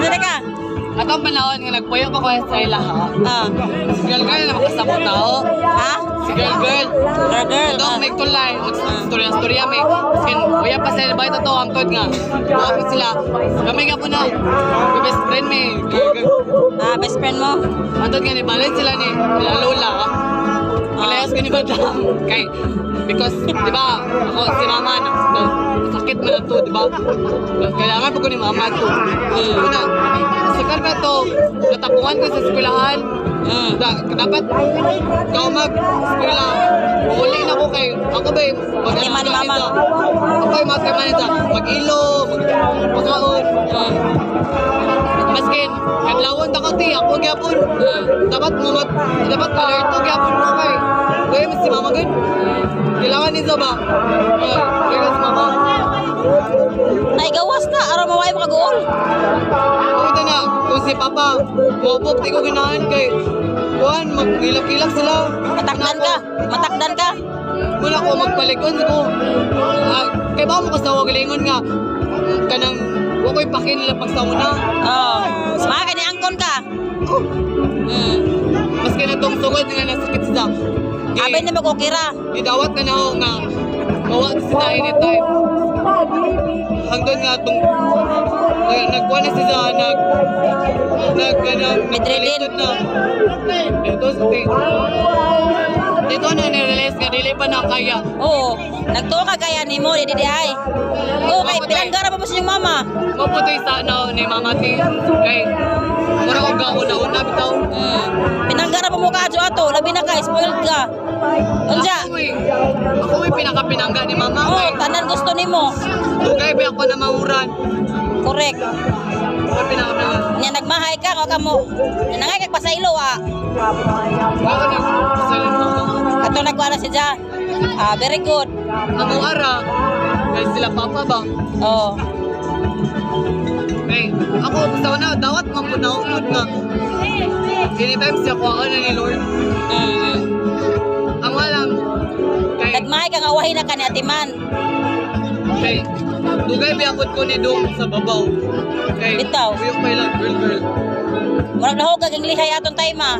Dili ka. Atong panahon nga nagpuyo pa ko sa ila ha. Ah. Si girl girl na makasabot tao. Ha? Si girl girl. Girl, girl. Ito ah. may tulay. Storya storya may. Skin kuya pa sa bahay to ang tod nga. Pa sila. Kami nga po na. Best friend may. Ah, best friend mo. Antod nga ni balance sila ni. Nila lola. Malayas ko ni Madam. Kay because di ba ako si mama na, na sakit na to, di ba? Kailangan ko ni mama to. Mm. Una, sa karga to, natapuan ko sa eskwelahan. Da, dapat ikaw mag eskwela. Huli na ko kay ako ba mag Tima ni mama. Ako ay mga manita. Mag-ilo, mag pagkaon. Mm. Maskin, kadlawon ta ko ti, ako gyapon. Dapat mo mat, dapat alerto gyapon mo kay. Kaya mas si mama gud. Kailangan ni ba? Ah, kaya si mama. Naigawas na. Araw maway mo kagool. Pumunta na, kung si Papa, mabok, di ko ganahan kay Kuhan, mag-ilak-ilak sila. Matakdan ka. Matakdan ka. Muna ko magpalikon ko. Ah, kay ba mo kasawa galingon nga, kanang, huwag ko'y pakin nila pag sa una. Oh. Mga kani angkon ka. Mm. Maski na tong sugod nga nasakit sa Abay na magkukira. Idawat na na ako nga, mawag sila anytime. Hanggang nga tong, nag, nagkuha na sila, nag, nag, nag, Bedridden. nagpalitot na. Ito, sa Dito na nirelease nga, dili pa na kaya. Oo. Nagtuwa ka kaya ni mo, di di ay. Oo, kay pinanggara pa ba sa mama? Maputoy sa ano ni Mama T. Kay, mura ko gauna-una bitaw. Mm. Pinanggara pa mo ka ato, labi na ka, spoiled ka. Unja. Ako eh, ako eh pinaka-pinangga ni Mama. Oo, Kay, tanan gusto nimo. dugay ba ako na mauran. Correct. Ako pinaka-pinangga. Nya nagmahay ka, o kamo. Nangay kag pasaylo ah. Ako nag, salit ako. Kato nagkuha na si Ja. Ah, very good. Amo ara, kay sila Papa ba? Oh. Kay, ako, basta na, dawat man po naunod nga. Anytime siya kuha na ni Lord. Mm. Ang walang, kay, Nagmahay ka nga wahi na ka ni Atiman. kay, dugay biyakot ko ni Dong sa babaw. Kay, Bitaw. Uyok pa lang, girl, girl. Murag nahog kag lihay aton time ah.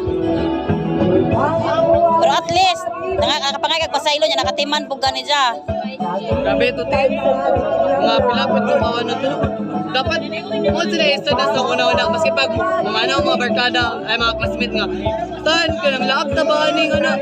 Pero at least, nakakapangay kag pasaylo niya nakatiman pug gani Ja. Grabe ito, te. Mga pilapit ko kawan na to. Dapat, mo sila isa na sa una-una. Maski pag mamanaw mga barkada, ay mga classmate nga. Saan ka nang laap na ba ni na?